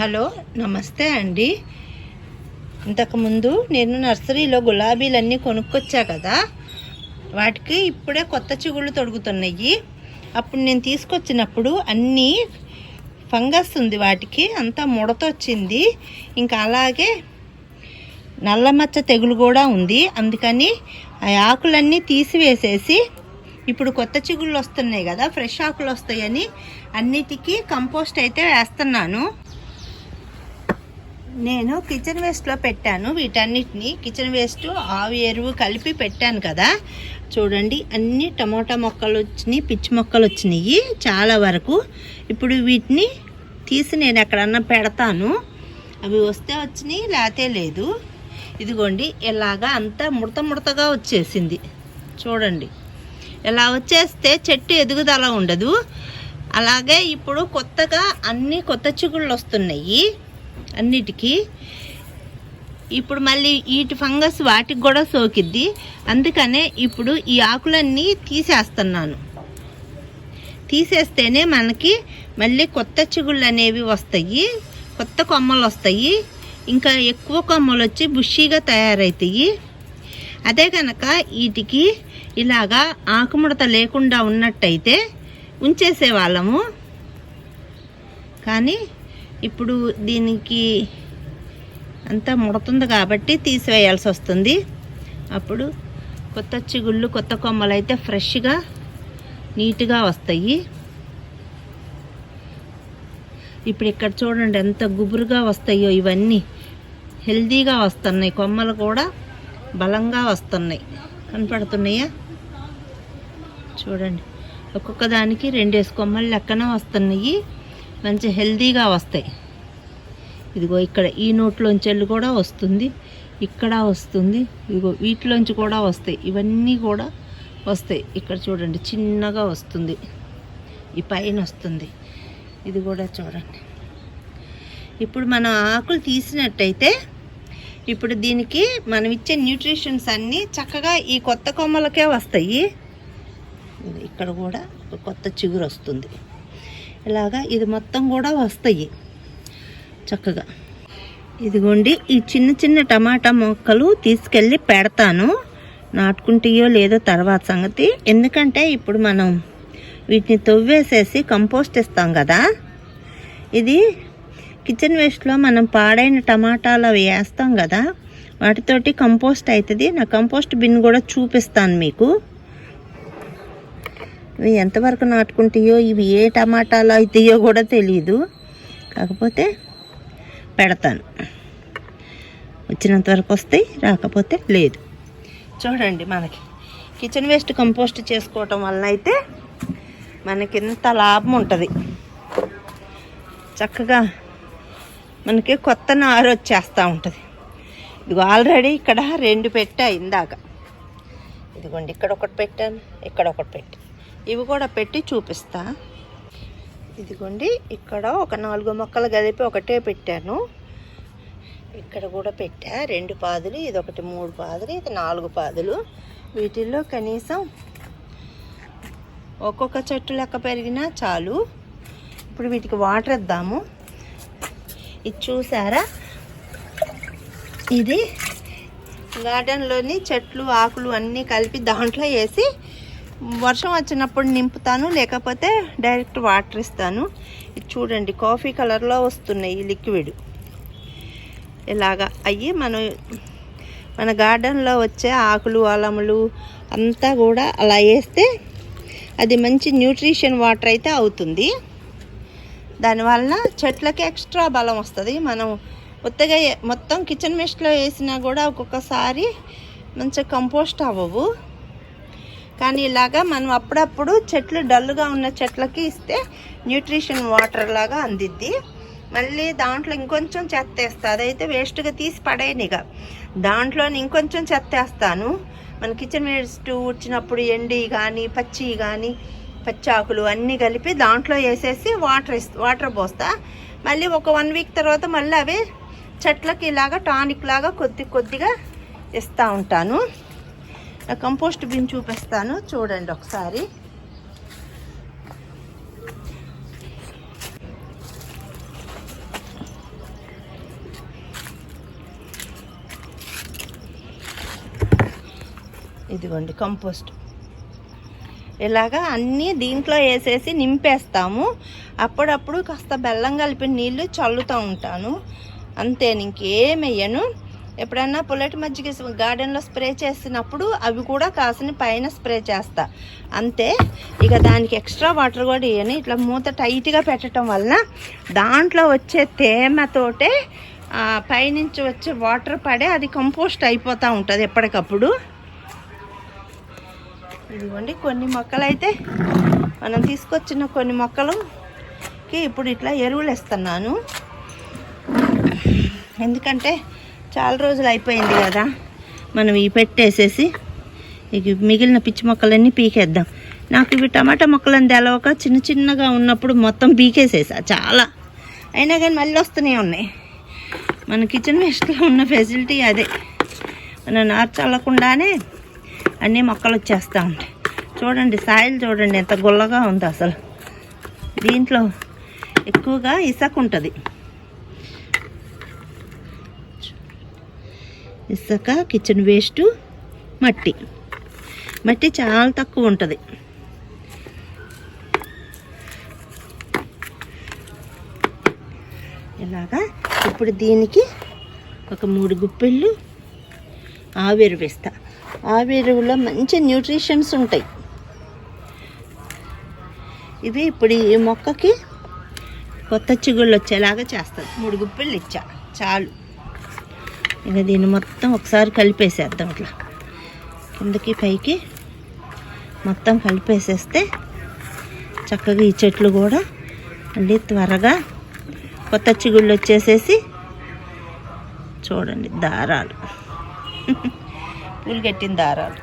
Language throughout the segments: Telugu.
హలో నమస్తే అండి. ఇంతకుముందు నేను నర్సరీలో గులాబీలన్నీ కొనుక్కొచ్చా కదా? వాటికి ఇప్పుడే కొత్త చిగుళ్ళు తొడుగుతున్నాయి. అప్పుడు నేను తీసుకొచ్చినప్పుడు అన్నీ ఫంగస్ ఉంది వాటికి అంతా ముడత వచ్చింది ఇంకా అలాగే నల్లమచ్చ తెగులు కూడా ఉంది. అందుకని ఆ ఆకులన్నీ తీసివేసేసి ఇప్పుడు కొత్త చిగుళ్ళు వస్తున్నాయి కదా ఫ్రెష్ ఆకులు వస్తాయని అన్నిటికీ కంపోస్ట్ అయితే వేస్తున్నాను. నేను కిచెన్ వేస్ట్లో పెట్టాను వీటన్నిటిని. కిచెన్ వేస్ట్ ఆవు ఎరువు కలిపి పెట్టాను కదా. చూడండి అన్ని టమోటా మొక్కలు వచ్చినాయి పిచ్చి మొక్కలు వచ్చినాయి చాలా వరకు. ఇప్పుడు వీటిని తీసి నేను ఎక్కడన్నా పెడతాను. అవి వస్తే వచ్చినాయి లేతే లేదు. ఇదిగోండి ఇలాగా అంతా ముడత ముడతగా వచ్చేసింది. చూడండి ఇలా వచ్చేస్తే చెట్టు ఎదుగుదల ఉండదు. అలాగే ఇప్పుడు కొత్తగా అన్ని కొత్త చిగుళ్ళు వస్తున్నాయి. అన్నిటికీ. ఇప్పుడు మళ్ళీ వీటి ఫంగస్ వాటికి కూడా సోకిద్ది. అందుకనే ఇప్పుడు ఈ ఆకులన్నీ తీసేస్తున్నాను. తీసేస్తేనే మనకి మళ్ళీ కొత్త చిగుళ్ళు అనేవి వస్తాయి కొత్త కొమ్మలు వస్తాయి ఇంకా ఎక్కువ కొమ్మలు వచ్చి బుషీగా తయారవుతాయి అదే కనుక వీటికి ఇలాగా ఆకుముడత లేకుండా ఉన్నట్టయితే ఉంచేసేవాళ్ళము కానీ ఇప్పుడు దీనికి అంతా ముడుతుంది కాబట్టి తీసివేయాల్సి వస్తుంది. అప్పుడు కొత్త చిగుళ్ళు కొత్త కొమ్మలు అయితే ఫ్రెష్గా నీట్గా వస్తాయి. ఇప్పుడు ఇక్కడ చూడండి ఎంత గుబురుగా వస్తాయో ఇవన్నీ. హెల్దీగా వస్తున్నాయి. కొమ్మలు కూడా బలంగా వస్తున్నాయి. కనపడుతున్నాయా? చూడండి. ఒక్కొక్క దానికి రెండేసి కొమ్మలు లెక్కన వస్తున్నాయి. మంచి హెల్దీగా వస్తాయి. ఇదిగో ఇక్కడ ఈ నోట్లోంచి వెళ్ళి కూడా వస్తుంది ఇక్కడ వస్తుంది ఇదిగో వీటిలోంచి కూడా వస్తాయి. ఇవన్నీ కూడా వస్తాయి. ఇక్కడ చూడండి చిన్నగా వస్తుంది. ఈ పైన వస్తుంది. ఇది కూడా చూడండి. ఇప్పుడు మనం ఆకులు తీసినట్టయితే ఇప్పుడు దీనికి మనం ఇచ్చే న్యూట్రిషన్స్ అన్నీ చక్కగా ఈ కొత్త కొమ్మలకే వస్తాయి. ఇక్కడ కూడా కొత్త చిగురు వస్తుంది. ఇలాగా ఇది మొత్తం కూడా వస్తాయి చక్కగా. ఇదిగోండి ఈ చిన్న చిన్న టమాటా మొక్కలు తీసుకెళ్ళి పెడతాను. నాటుకుంటాయో లేదో తర్వాత సంగతి. ఎందుకంటే ఇప్పుడు మనం వీటిని తవ్వేసేసి కంపోస్ట్ ఇస్తాం కదా. ఇది కిచెన్ వేస్ట్లో మనం పాడైన టమాటాలు అవి వేస్తాం కదా. వాటితోటి కంపోస్ట్ అవుతుంది. నా కంపోస్ట్ బిన్ కూడా చూపిస్తాను మీకు. ఇవి ఎంతవరకు నాటుకుంటాయో ఇవి ఏ టమాటాలు అవుతాయో కూడా తెలియదు కాకపోతే పెడతాను. వచ్చినంత వరకు వస్తాయి రాకపోతే లేదు. చూడండి మనకి. కిచెన్ వేస్ట్ కంపోస్ట్ చేసుకోవటం వలన అయితే మనకి ఎంత లాభం ఉంటుంది. చక్కగా మనకి కొత్త నారు వచ్చేస్తూ ఉంటుంది. ఇదిగో ఆల్రెడీ ఇక్కడ రెండు పెట్టా ఇందాక. ఇదిగోండి ఇక్కడ ఒకటి పెట్టాను ఇక్కడ ఒకటి పెట్టాను ఇవి కూడా పెట్టి చూపిస్తా. ఇదిగోండి ఇక్కడ ఒక నాలుగు మొక్కలు కలిపి ఒకటే పెట్టాను. ఇక్కడ కూడా పెట్టా. రెండు పాదులు ఇది ఒకటి మూడు పాదులు ఇది నాలుగు పాదులు. వీటిల్లో కనీసం ఒక్కొక్క చెట్టు లెక్క పెరిగినా చాలు. ఇప్పుడు వీటికి వాటర్ ఇద్దాము. ఇది చూసారా? ఇది గార్డెన్లోని చెట్లు ఆకులు అన్నీ కలిపి దాంట్లో వేసి వర్షం వచ్చినప్పుడు నింపుతాను లేకపోతే డైరెక్ట్ వాటర్ ఇస్తాను. ఇది చూడండి కాఫీ కలర్లో వస్తున్నాయి ఈ లిక్విడ్. ఇలాగా అయ్యి మనం మన గార్డెన్లో వచ్చే ఆకులు అలములు అంతా కూడా అలా వేస్తే అది మంచి న్యూట్రిషన్ వాటర్ అయితే అవుతుంది. దానివల్ల చెట్లకి ఎక్స్ట్రా బలం వస్తుంది. మనం ఉత్తగా మొత్తం కిచెన్ మెస్ట్లో వేసినా కూడా ఒక్కొక్కసారి మంచిగా కంపోస్ట్ అవ్వవు. కానీ ఇలాగా మనం అప్పుడప్పుడు చెట్లు డల్గా ఉన్న చెట్లకి ఇస్తే న్యూట్రిషన్ వాటర్ లాగా అందిద్ది. మళ్ళీ దాంట్లో ఇంకొంచెం చెత్త వేస్తా. అదైతే వేస్ట్గా తీసి పడేనిగా దాంట్లో ఇంకొంచెం చెత్త వేస్తాను. మన కిచెన్ వేస్ట్ వచ్చినప్పుడు ఎండి కానీ పచ్చి కానీ పచ్చాకులు అన్నీ కలిపి దాంట్లో వేసేసి వాటర్ ఇస్తా వాటర్ పోస్తా. మళ్ళీ ఒక వన్ వీక్ తర్వాత మళ్ళీ అవి చెట్లకి ఇలాగా టానిక్ లాగా కొద్ది కొద్దిగా ఇస్తూ ఉంటాను. కంపోస్ట్ బిన్ చూపిస్తాను. చూడండి ఒకసారి. ఇదిగోండి కంపోస్ట్. ఇలాగా అన్నీ దీంట్లో వేసేసి నింపేస్తాము. అప్పుడప్పుడు కాస్త బెల్లం కలిపిన నీళ్ళు చల్లుతూ ఉంటాను. అంతే ఇంకేమయ్యను ఎప్పుడన్నా పుల్లటి మజ్జిగ గార్డెన్లో స్ప్రే చేసినప్పుడు అవి కూడా కాసిన పైన స్ప్రే చేస్తా. అంతే ఇక దానికి ఎక్స్ట్రా వాటర్ కూడా ఇవ్వని ఇట్లా మూత టైట్గా పెట్టడం వలన దాంట్లో వచ్చే తేమతోటే పైనుంచి వచ్చే వాటర్ పడే అది కంపోస్ట్ అయిపోతూ ఉంటుంది ఎప్పటికప్పుడు. ఇదిగోండి కొన్ని మొక్కలు అయితే మనం తీసుకొచ్చిన కొన్ని మొక్కలుకి ఇప్పుడు ఇట్లా ఎరువులు ఇస్తున్నాను ఎందుకంటే చాలా రోజులు అయిపోయింది కదా. మనం ఇవి పెట్టేసేసి ఇక మిగిలిన పిచ్చి మొక్కలన్నీ పీకేద్దాం. నాకు ఇవి టమాటా మొక్కలని తెలవక చిన్న చిన్నగా ఉన్నప్పుడు మొత్తం పీకేసేసా చాలా. అయినా కానీ మళ్ళీ వస్తూనే ఉన్నాయి. మన కిచెన్ వేస్ట్లో ఉన్న ఫెసిలిటీ అదే. మన నారు చల్లకుండానే అన్ని మొక్కలు వచ్చేస్తూ ఉంటాయి. చూడండి సాయిల్ చూడండి ఎంత గుల్లగా ఉంది అసలు. దీంట్లో ఎక్కువగా ఇసక్ ఉంటుంది. ఇసుక కిచెన్ వేస్ట్ మట్టి. మట్టి చాలా తక్కువ ఉంటుంది. ఇలాగా ఇప్పుడు దీనికి ఒక మూడు గుప్పెళ్ళు ఆవిరి వేస్తా. ఆవిరిలో మంచి న్యూట్రిషన్స్ ఉంటాయి. ఇది ఇప్పుడు ఈ మొక్కకి కొత్త చిగుళ్ళు వచ్చేలాగా చేస్తాను మూడు గుప్పెళ్ళు ఇచ్చా. చాలు. ఇక దీన్ని మొత్తం ఒకసారి కలిపేసేద్దాం ఇట్లా కిందకి పైకి మొత్తం కలిపేసేస్తే చక్కగా ఈ చెట్లు కూడా మళ్ళీ త్వరగా కొత్త చిగుళ్ళు వచ్చేసేసి చూడండి దారాలు. పూలు కట్టిన దారాలు.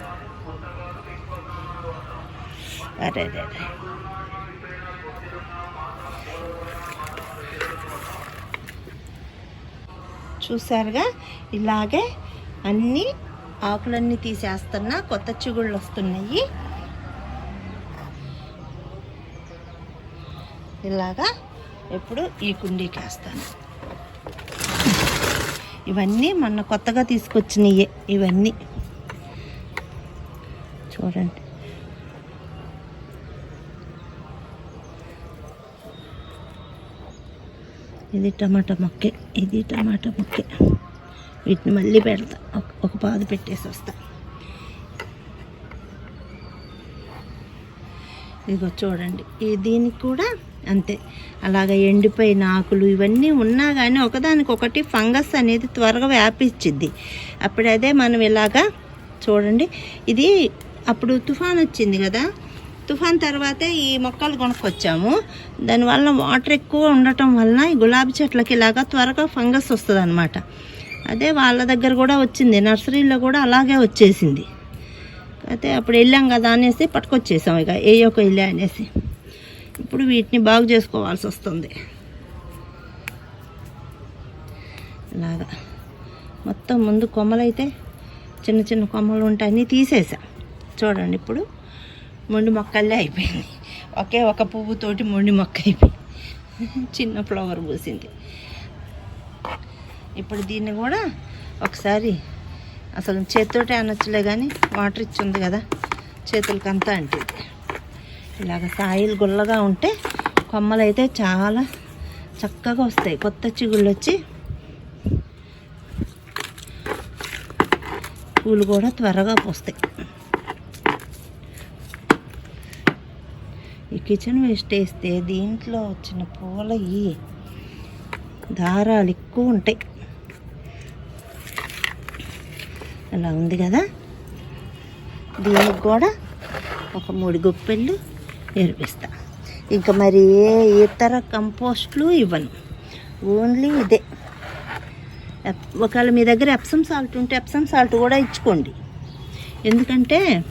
అరే అరే అరే చూసారుగా ఇలాగే అన్నీ ఆకులన్నీ తీసేస్తున్నా కొత్త చిగుళ్ళు వస్తున్నాయి. ఇలాగా ఇప్పుడు ఈ కుండీకి వేస్తాను. ఇవన్నీ మొన్న కొత్తగా తీసుకొచ్చినయే ఇవన్నీ. చూడండి. ఇది టమాటా మొక్కే ఇది టమాటా మొక్కే. వీటిని మళ్ళీ పెడతా ఒక- ఒక పాదు పెట్టేసి వస్తా. ఇదిగో చూడండి దీనికి కూడా అంతే. అలాగ ఎండిపోయిన ఆకులు ఇవన్నీ ఉన్నా కానీ ఒకదానికొకటి ఫంగస్ అనేది త్వరగా వ్యాపించిద్ది అప్పుడు అదే మనం ఇలాగా చూడండి ఇది అప్పుడు తుఫాన్ వచ్చింది కదా తుఫాన్ తర్వాతే ఈ మొక్కలు కొనుక్కొచ్చాము. దానివల్ల వాటర్ ఎక్కువ ఉండటం వలన ఈ గులాబీ చెట్లకి ఇలాగా త్వరగా ఫంగస్ వస్తుంది అనమాట అదే వాళ్ళ దగ్గర కూడా వచ్చింది. నర్సరీలో కూడా అలాగే వచ్చేసింది. అయితే అప్పుడు వెళ్ళాం కదా అనేసి పట్టుకొచ్చేసాం ఇక. ఏ ఒక వెళ్ళా అనేసి. ఇప్పుడు వీటిని బాగు చేసుకోవాల్సి వస్తుంది. ఇలాగా. మొత్తం ముందు కొమ్మలైతే చిన్న చిన్న కొమ్మలు ఉంటాయని తీసేసా. చూడండి ఇప్పుడు. మొండి మొక్కల్లే అయిపోయింది ఒకే ఒక పువ్వుతోటి మొండి మొక్క అయిపోయింది చిన్న ఫ్లవర్ పూసింది. ఇప్పుడు దీన్ని కూడా ఒకసారి అసలు చేతితోటే అనొచ్చులే కానీ వాటర్ ఇచ్చి ఉంది కదా చేతులకంతా అంటే ఇలాగ సాయిల్ గుల్లగా ఉంటే కొమ్మలు అయితే చాలా చక్కగా వస్తాయి. కొత్త చిగుళ్ళు వచ్చి పూలు కూడా త్వరగా పోస్తాయి. ఈ కిచెన్ వేస్ట్ వేస్తే దీంట్లో వచ్చిన పూల ఈ దారాలు ఎక్కువ ఉంటాయి. అలా ఉంది కదా? దీనికి కూడా ఒక మూడు గుప్పెళ్ళు ఏర్పిస్తా. ఇంకా మరి ఏ ఇతర కంపోస్ట్లు ఇవ్వను. ఓన్లీ ఇదే. ఒకవేళ మీ దగ్గర ఎప్సమ్ సాల్ట్ ఉంటే ఎప్సమ్ సాల్ట్ కూడా ఇచ్చుకోండి. ఎందుకంటే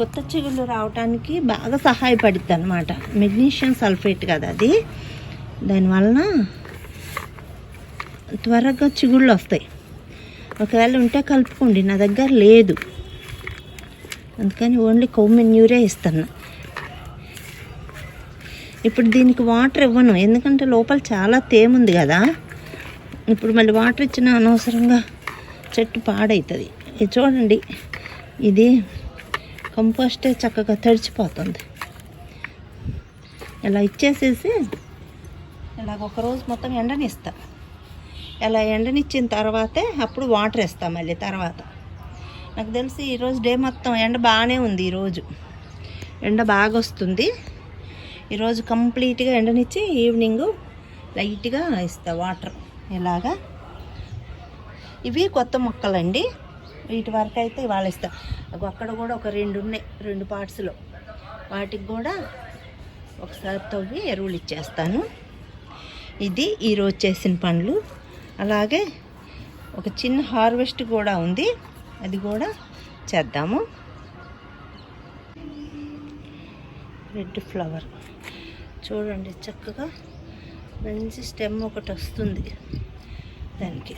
కొత్త చిగుళ్ళు రావడానికి బాగా సహాయపడుద్ది అనమాట మెగ్నీషియం సల్ఫేట్ కదా అది. దానివలన త్వరగా చిగుళ్ళు వస్తాయి. ఒకవేళ ఉంటే కలుపుకోండి నా దగ్గర లేదు. అందుకని ఓన్లీ కొమ్మెన్యూరే ఇస్తున్నా. ఇప్పుడు దీనికి వాటర్ ఇవ్వను ఎందుకంటే లోపల చాలా తేముంది కదా. ఇప్పుడు మళ్ళీ వాటర్ ఇచ్చిన అనవసరంగా చెట్టు పాడవుతుంది ఇది చూడండి ఇది కంపోస్టే చక్కగా తడిచిపోతుంది. ఇలా ఇచ్చేసేసి ఇలాగ ఒక రోజు మొత్తం ఎండనిస్తా. ఇలా ఎండనిచ్చిన తర్వాతే అప్పుడు వాటర్ వేస్తా మళ్ళీ తర్వాత. నాకు తెలిసి ఈరోజు డే మొత్తం ఎండ బాగానే ఉంది ఈరోజు ఎండ బాగా వస్తుంది. ఈరోజు కంప్లీట్గా ఎండనిచ్చి ఈవినింగ్ లైట్గా ఇస్తా వాటర్. ఇలాగా. ఇవి కొత్త మొక్కలండి. వీటి వరకు అయితే ఇవాళ ఇస్తా. అక్కడ కూడా ఒక రెండు ఉన్నాయి రెండు పార్ట్స్లో. వాటికి కూడా ఒకసారి తవ్వి ఎరువులు ఇచ్చేస్తాను. ఇది ఈరోజు చేసిన పండ్లు. అలాగే ఒక చిన్న హార్వెస్ట్ కూడా ఉంది. అది కూడా చేద్దాము. Red flower. చూడండి చక్కగా మంచి స్టెమ్ ఒకటి వస్తుంది దానికి.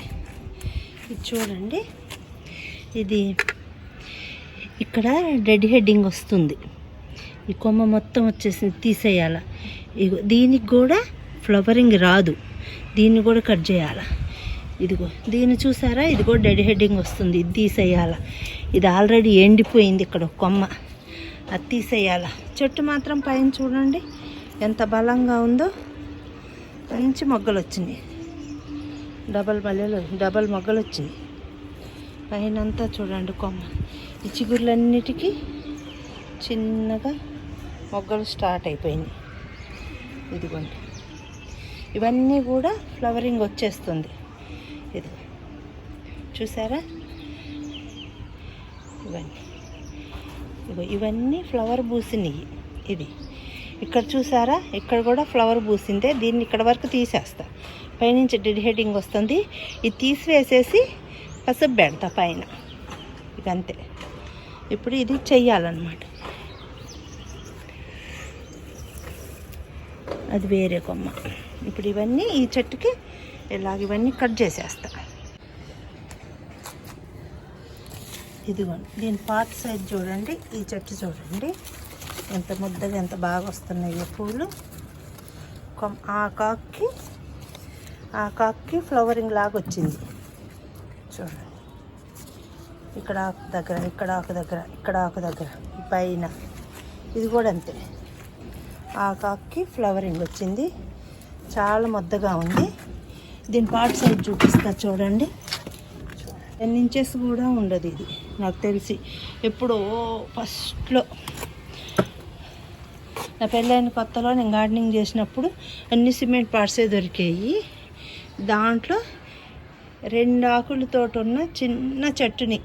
ఇది చూడండి. ఇది ఇక్కడ డెడ్ హెడ్డింగ్ వస్తుంది. ఈ కొమ్మ మొత్తం వచ్చేసి తీసేయాల. ఇగో దీనికి కూడా ఫ్లవరింగ్ రాదు. దీన్ని కూడా కట్ చేయాల. ఇదిగో దీన్ని చూసారా? ఇది కూడా డెడ్ హెడ్డింగ్ వస్తుంది. ఇది తీసేయాల. ఇది ఆల్రెడీ ఎండిపోయింది ఇక్కడ కొమ్మ. అది తీసేయాల. చెట్టు మాత్రం పైన చూడండి. ఎంత బలంగా ఉందో. మంచి మొగ్గలు వచ్చినాయి డబల్ మల్లెలు డబల్ మొగ్గలు వచ్చినాయి పైన అంతా చూడండి కొమ్మ. ఈ చిగుర్లన్నిటికీ చిన్నగా మొగ్గలు స్టార్ట్ అయిపోయినాయి. ఇదిగోండి. ఇవన్నీ కూడా ఫ్లవరింగ్ వచ్చేస్తుంది. ఇది చూసారా? ఇవన్నీ. ఇగో ఇవన్నీ ఫ్లవర్ పూసినవి ఇది. ఇక్కడ చూసారా? ఇక్కడ కూడా ఫ్లవర్ పూసిందే. దీన్ని ఇక్కడ వరకు తీసేస్తా. పైనుంచి డెడ్ హెడింగ్ వస్తుంది. ఇది తీసివేసేసి పసుపు పెడతా పైన. ఇదంతే. ఇప్పుడు ఇది చెయ్యాలన్నమాట. అది వేరే కొమ్మ. ఇప్పుడు ఇవన్నీ ఈ చెట్టుకి ఇలాగ ఇవన్నీ కట్ చేసేస్తా. ఇదిగోండి దీని పార్ట్ సైజ్ చూడండి ఈ చెట్టు చూడండి. ఎంత ముద్దగా ఎంత బాగా వస్తున్నాయో పూలు. కొమ్ ఆ కాక్కి ఆ కాక్కి ఫ్లవరింగ్ లాగా వచ్చింది చూడండి. ఇక్కడ ఆకు దగ్గర ఇక్కడ ఆకు దగ్గర ఇక్కడ ఆకు దగ్గర పైన. ఇది కూడా అంతే. ఆ ఫ్లవరింగ్ వచ్చింది. చాలా మొద్దగా ఉంది. దీని పార్ట్ సైజ్ చూపిస్తా చూడండి. టెన్ ఇంచెస్ కూడా ఉండదు ఇది నాకు తెలిసి. ఎప్పుడో ఫస్ట్లో నా పెళ్ళైన కొత్తలో నేను గార్డెనింగ్ చేసినప్పుడు అన్ని సిమెంట్ పార్ట్సే దొరికాయి. దాంట్లో రెండు ఆకులతో ఉన్న చిన్న చెట్టుని.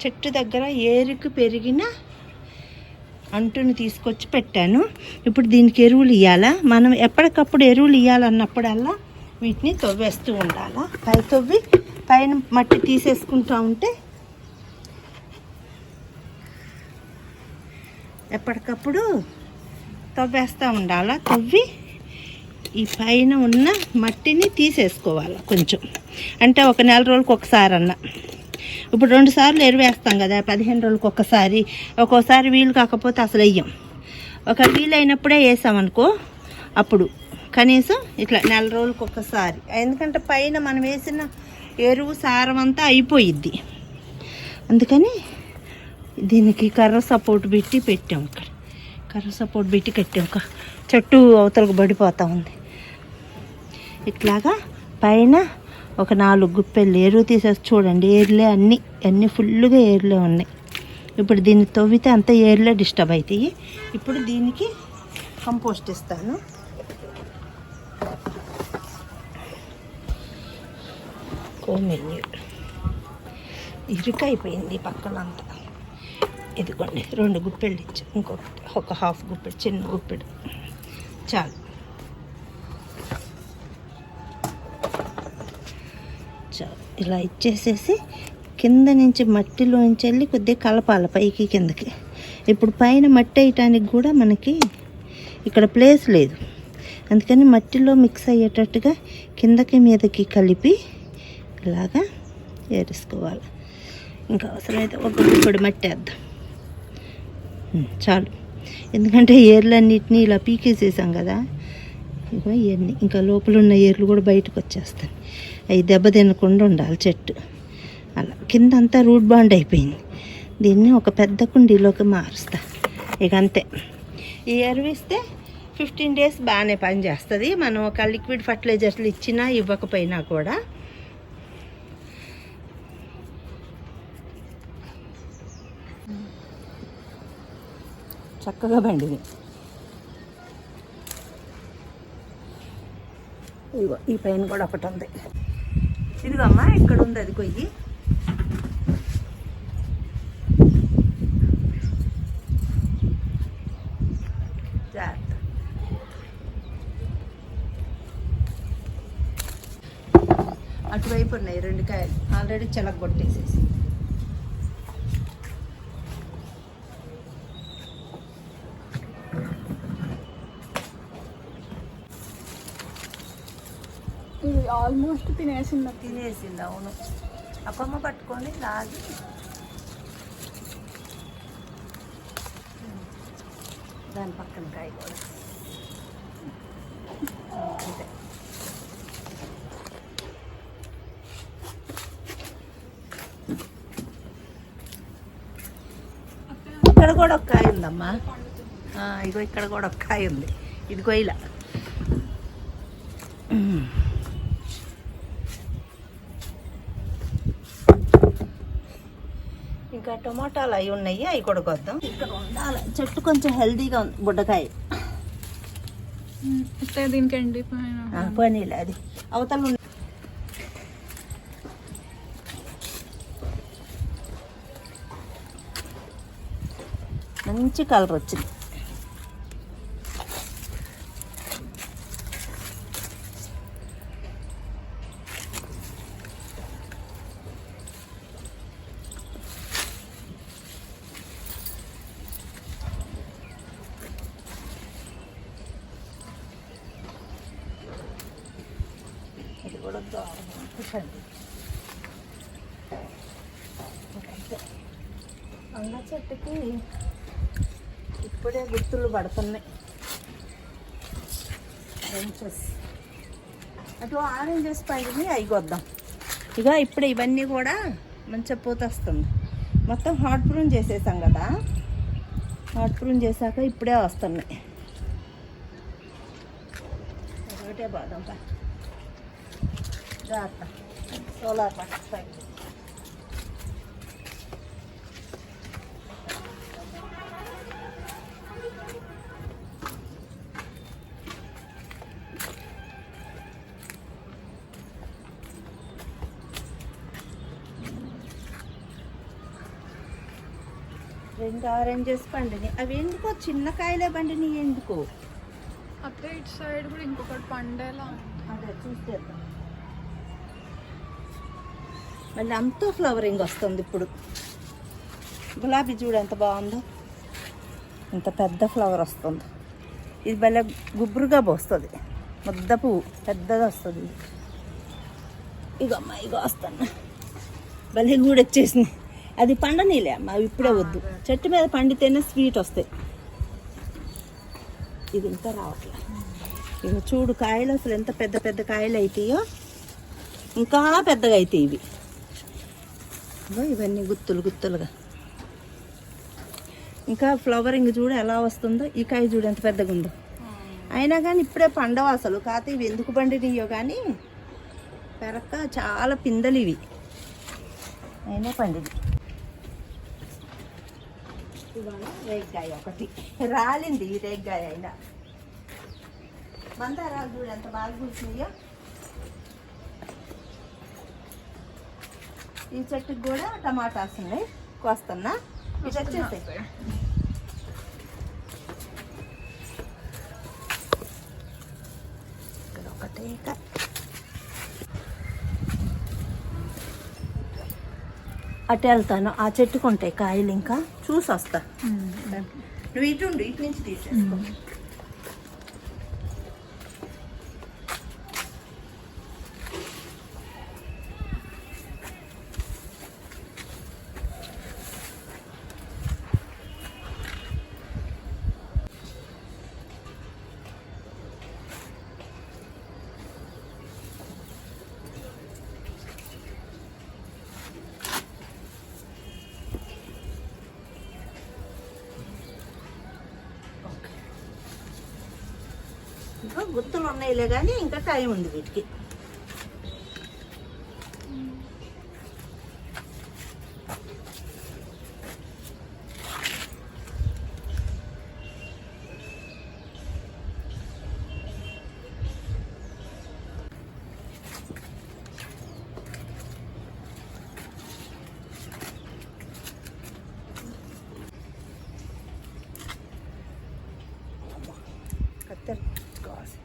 చెట్టు దగ్గర ఏరుకు పెరిగిన అంటుని తీసుకొచ్చి పెట్టాను. ఇప్పుడు దీనికి ఎరువులు ఇవ్వాలా మనం ఎప్పటికప్పుడు ఎరువులు ఇవ్వాలన్నప్పుడల్లా వీటిని తవ్వేస్తూ ఉండాలా? పై తవ్వి పైన మట్టి తీసేసుకుంటూ ఉంటే ఎప్పటికప్పుడు తవ్వేస్తూ ఉండాలా? తవ్వి ఈ పైన ఉన్న మట్టిని తీసేసుకోవాలి కొంచెం. అంటే ఒక నెల రోజులకు ఒకసారి అన్న ఇప్పుడు రెండు సార్లు ఎరువేస్తాం కదా పదిహేను రోజులకు ఒకసారి ఒక్కోసారి వీలు కాకపోతే అసలు వెయ్యం. ఒక వీలు అయినప్పుడే వేసామనుకో అప్పుడు. కనీసం ఇట్లా నెల రోజులకు ఒకసారి ఎందుకంటే పైన మనం వేసిన ఎరువు సారం అంతా అయిపోయిద్ది. అందుకని దీనికి కర్ర సపోర్ట్ పెట్టి పెట్టాం ఇక్కడ. కర్ర సపోర్ట్ పెట్టి కట్టాం. ఒక చెట్టు అవతలకు పడిపోతూ ఉంది. ఇట్లాగా పైన ఒక నాలుగు గుప్పెళ్ళు ఎరువు తీసేసి చూడండి ఏర్లే అన్నీ అన్నీ ఫుల్గా ఏర్లే ఉన్నాయి. ఇప్పుడు దీన్ని తవ్వితే అంత ఏర్లే డిస్టర్బ్ అవుతాయి ఇప్పుడు దీనికి కంపోస్ట్ ఇస్తాను. కోమెన్యూర్ ఇరుకైపోయింది పక్కనంతా. ఇదిగోండి రెండు గుప్పెళ్ళు ఇచ్చి. ఇంకొకటి ఒక హాఫ్ గుప్పెడు చిన్న గుప్పెడు. చాలు. ఇలా ఇచ్చేసేసి కింద నుంచి మట్టిలోంచి వెళ్ళి కొద్దిగా కలపాలి పైకి కిందకి. ఇప్పుడు పైన మట్టి వేయటానికి కూడా మనకి ఇక్కడ ప్లేస్ లేదు. అందుకని మట్టిలో మిక్స్ అయ్యేటట్టుగా కిందకి మీదకి కలిపి ఇలాగా ఏరేసుకోవాలి. ఇంకా అవసరమైతే ఒక గుప్పెడు మట్టి వేద్దాం. చాలు. ఎందుకంటే ఏర్లన్నిటినీ ఇలా పీకేసేసాం కదా. ఇగో ఇవన్నీ. ఇంకా లోపల ఉన్న ఏర్లు కూడా బయటకు వచ్చేస్తాయి. అవి దెబ్బ తినకుండా ఉండాలి చెట్టు. అలా. కింద అంతా రూట్ బాండ్ అయిపోయింది. దీన్ని ఒక పెద్ద కుండీలోకి మారుస్తా. ఇక అంతే. ఈ ఎరువిస్తే ఫిఫ్టీన్ డేస్ బాగానే పనిచేస్తుంది మనం ఒక లిక్విడ్ ఫర్టిలైజర్స్లు ఇచ్చినా ఇవ్వకపోయినా కూడా. చక్కగా పండింది. ఇదిగో ఈ పైన కూడా ఒకటి ఉంది. ఇదిగమ్మా ఇక్కడ ఉంది అది కొయ్యి జాగ్రత్త. అటువైపు ఉన్నాయి రెండు కాయలు. ఆల్రెడీ చెలగొట్టేసేసి ఇది ఆల్మోస్ట్ తినేసింది తినేసింది అవును. ఆ కొమ్మ పట్టుకొని లాగి. దాని పక్కన కాయ కూడా. అంతే. ఇక్కడ కూడా ఒక కాయ ఉందమ్మా. ఇగో ఇక్కడ కూడా ఒక కాయ ఉంది. ఇది కొయ్యల ఇంకా టొమాటాలు అవి ఉన్నాయి అవి కూడా కొద్దాం ఇక్కడ ఉండాలి. చెట్టు కొంచెం హెల్దీగా ఉంది బుడ్డకాయ. అయితే దీనికి ఎండిపోయిన ఆ, పోనీలే అది. అవతల. మంచి కలర్ వచ్చింది ఇది కూడా దారుణం చూసండి అంతే అన్న చెట్టుకి ఇప్పుడే గుర్తులు పడుతున్నాయి. బెంచెస్ అటు ఆరెంజెస్ పైన అవి కొద్దాం ఇక ఇప్పుడు ఇవన్నీ కూడా మంచిగా పూత వస్తుంది మొత్తం హాట్ ప్రూన్ చేసేసాం కదా. హాట్ ప్రూన్ చేశాక ఇప్పుడే వస్తున్నాయి. ఒకటే బాదం పా. జాగ్రత్త సోలార్ పంట రెండు ఆరెంజెస్ పండిని అవి ఎందుకో చిన్న కాయలే పండిని ఎందుకో? అత్తే ఇటు సైడ్ కూడా ఇంకొకటి పండేలా. అదే చూసేద్దాం. మళ్ళీ అంతా ఫ్లవరింగ్ వస్తుంది ఇప్పుడు. గులాబీ చూడు ఎంత బాగుందో. ఇంత పెద్ద ఫ్లవర్ వస్తుంది. ఇది భలే గుబురుగా పోస్తుంది. ముద్ద పువ్వు పెద్దగా వస్తుంది. ఇగో అమ్మ ఇగో వస్తాను భలే గూడు వచ్చేసింది అది పండనీలే అమ్మ ఇప్పుడే వద్దు. చెట్టు మీద పండితేనే స్వీట్ వస్తాయి. ఇది ఇంకా రావట్లే. ఇక చూడు కాయలు అసలు ఎంత పెద్ద పెద్ద కాయలు అవుతాయో ఇంకా పెద్దగా అవుతాయి ఇవి. ఇవన్నీ గుత్తులు గుత్తులుగా. ఇంకా ఫ్లవరింగ్ చూడు ఎలా వస్తుందో ఈ కాయ చూడు ఎంత పెద్దగా ఉందో. అయినా కానీ ఇప్పుడే పండవు అసలు. కాకపోతే ఇవి ఎందుకు పండినయో కానీ పెరక్క చాలా పిందలు ఇవి. అయినా పండింది రేగ్గాయ ఒకటి. రాలింది ఈ రేగ్గాయ అయినా. మందారాలు చూడు ఎంత బాగా కూర్చున్నాయో ఈ చెట్టుకి కూడా టమాటాస్ ఉన్నాయి. కోస్తున్నా. ఇది వచ్చేసాయి. ఇక్కడ ఒకటే అటు వెళ్తాను. ఆ చెట్టుకు ఉంటాయి కాయలు ఇంకా. చూసి వస్తా నువ్వు ఇటు ఇటు నుంచి తీసేసుకో. గుత్తులు ఉన్నాయిలే కానీ ఇంకా టైం ఉంది వీటికి కత్తెర కాసి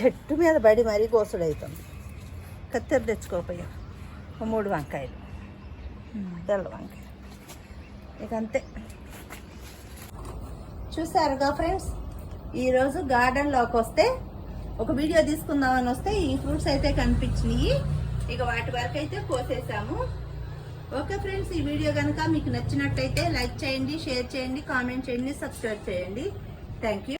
చెట్టు మీద బడి మరీ గోసుడు అవుతుంది కత్తెర తెచ్చుకోపోయా. మూడు వంకాయలు. తెల్ల వంకాయలు. ఇక అంతే. చూసారుగా ఫ్రెండ్స్? ఈరోజు గార్డెన్లోకి వస్తే ఒక వీడియో తీసుకుందామని వస్తే ఈ ఫ్రూట్స్ అయితే కనిపించినాయి. ఇక వాటి వరకు అయితే కోసేసాము. ఓకే ఫ్రెండ్స్ ఈ వీడియో కనుక మీకు నచ్చినట్టయితే లైక్ చేయండి షేర్ చేయండి కామెంట్ చేయండి సబ్స్క్రైబ్ చేయండి. Thank you